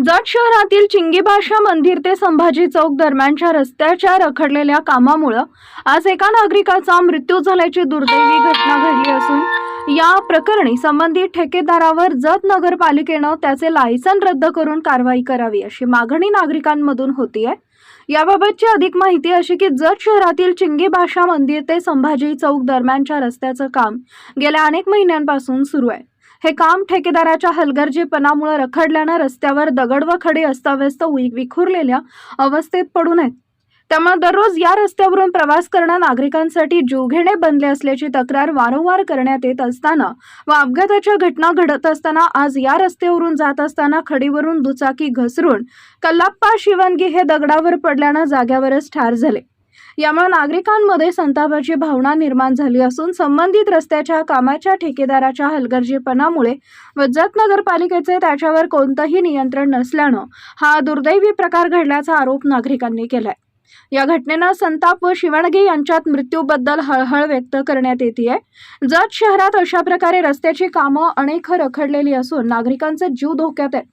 जत शहरातील चिंगीबाशा मंदिर ते संभाजी चौक दरम्यानच्या रस्त्याच्या रखडलेल्या कामामुळं आज एका नागरिकाचा मृत्यू झाल्याची दुर्दैवी घटना घडली असून या प्रकरणी संबंधित ठेकेदारावर जत नगरपालिकेनं त्याचे लायसन रद्द करून कारवाई करावी अशी मागणी नागरिकांमधून होती आहे याबाबतची अधिक माहिती अशी की जत शहरातील चिंगीबाशा मंदिर ते संभाजी चौक दरम्यानच्या रस्त्याचं काम गेल्या अनेक महिन्यांपासून सुरू आहे. हे काम ठेकेदाराच्या हलगर्जीपणामुळे रखडल्यानं रस्त्यावर दगड व खडे अस्ताव्यस्त वि- विखुरलेल्या अवस्थेत पडून आहेत त्यामुळे दररोज या रस्त्यावरून प्रवास करणं नागरिकांसाठी जोघेणे बनले असल्याची तक्रार वारंवार करण्यात येत असताना व अपघाताच्या घटना घडत असताना आज या रस्त्यावरून जात असताना खडीवरून दुचाकी घसरून कल्लाप्पा शिवणगी हे दगडावर पडल्यानं जाग्यावरच ठार झाले. यामुळे नागरिकांमध्ये संतापाची भावना निर्माण झाली असून संबंधित रस्त्याच्या कामाच्या ठेकेदाराच्या हलगर्जीपणामुळे व जत नगरपालिकेचे त्याच्यावर कोणतंही नियंत्रण नसल्यानं हा दुर्दैवी प्रकार घडल्याचा आरोप नागरिकांनी केलाय. या घटनेनं संताप व शिवणगे यांच्यात मृत्यूबद्दल हळहळ व्यक्त करण्यात येते जत शहरात अशा प्रकारे रस्त्याची कामं अनेक रखडलेली असून नागरिकांचे जीव धोक्यात आहेत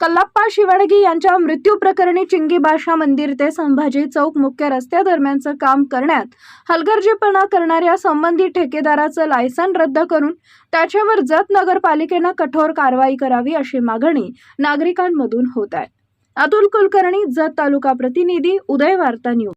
कल्लाप्पा शिवणगी यांच्या मृत्यू प्रकरणी चिंगी भाषा मंदिर ते संभाजी चौक मुख्य रस्त्यादरम्यानचं काम करण्यात हलगर्जीपणा करणाऱ्या संबंधित ठेकेदाराचं लायसन रद्द करून त्याच्यावर जत नगरपालिकेनं कठोर कारवाई करावी अशी मागणी नागरिकांमधून होत आहे. अतुल कुलकर्णी जत तालुका प्रतिनिधी उदय वार्ता न्यूज.